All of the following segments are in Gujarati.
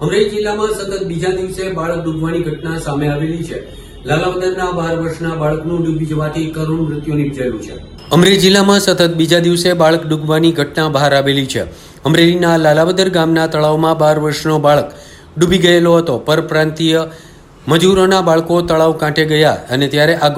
અમરેલી જિલ્લામાં સતત બીજા દિવસે બાળક ડૂબવાની ઘટના સામે આવેલી છે. લાલાવદરના બાર વર્ષના બાળકનું ડૂબી જવાથી કરુણ મૃત્યુ નિપજેલું છે. અમરેલી જિલ્લામાં સતત બીજા દિવસે બાળક ડૂબવાની ઘટના બહાર આવેલી છે. અમરેલીના લાલાવદર ગામના તળાવમાં બાર વર્ષનો બાળક ડૂબી ગયેલો હતો. પરપ્રાંતીય મજૂરોના બાળકો તળાવ કાંઠે ગયા અને ત્યારે આ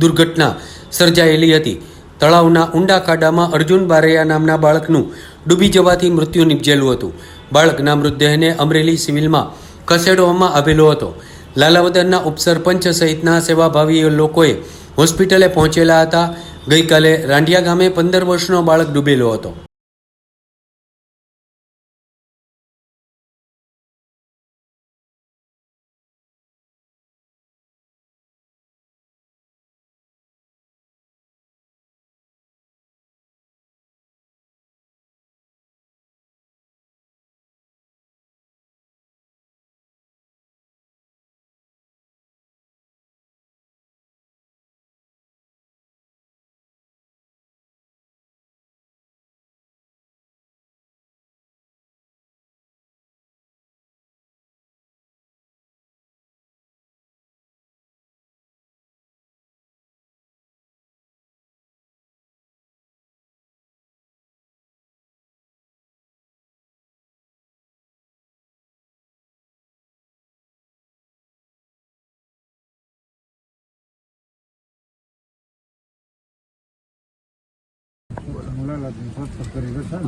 દુર્ઘટના સર્જાયેલી હતી. તળાવના ઊંડા ખાડામાં અર્જુન બારૈયા નામના બાળકનું ડૂબી જવાથી મૃત્યુ નિપજેલું હતું. બાળકના મૃતદેહને અમરેલી સિવિલમાં ખસેડવામાં આવેલો હતો. લાલાવદરના ઉપસરપંચ સહિતના સેવાભાવી લોકોએ હોસ્પિટલે પહોંચેલા હતા. ગઈકાલે રાંડિયા ગામે પંદર વર્ષનો બાળક ડૂબેલો હતો.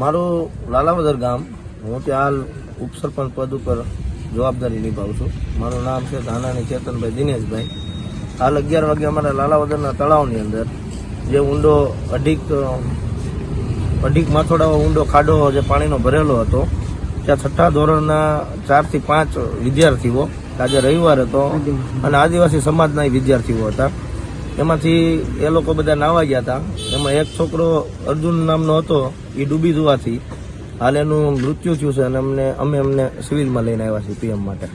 મારું લાલાવદર ગામ. હું ત્યાં ઉપસરપંચ પદ ઉપર જવાબદારી નિભાવું છું. મારું નામ છે ધાનાની ચેતનભાઈ દિનેશભાઈ. હાલ અગિયાર વાગે અમારા લાલાવદરના તળાવની અંદર જે ઊંડો અઢીક અઢીક માથોડાઓ ઊંડો ખાડો જે પાણીનો ભરેલો હતો, ત્યાં છઠ્ઠા ધોરણના ચારથી પાંચ વિદ્યાર્થીઓ આજે રવિવાર હતો. અને આદિવાસી સમાજના વિદ્યાર્થીઓ હતા. એમાંથી એ લોકો બધા નાવા ગયા હતા. એમાં એક છોકરો અર્જુન નામનો હતો, એ ડૂબી જવાથી હાલ એનું મૃત્યુ થયું છે અને અમને અમે એમને સિવિલમાં લઈને આવ્યા છીએ પીએમ માટે.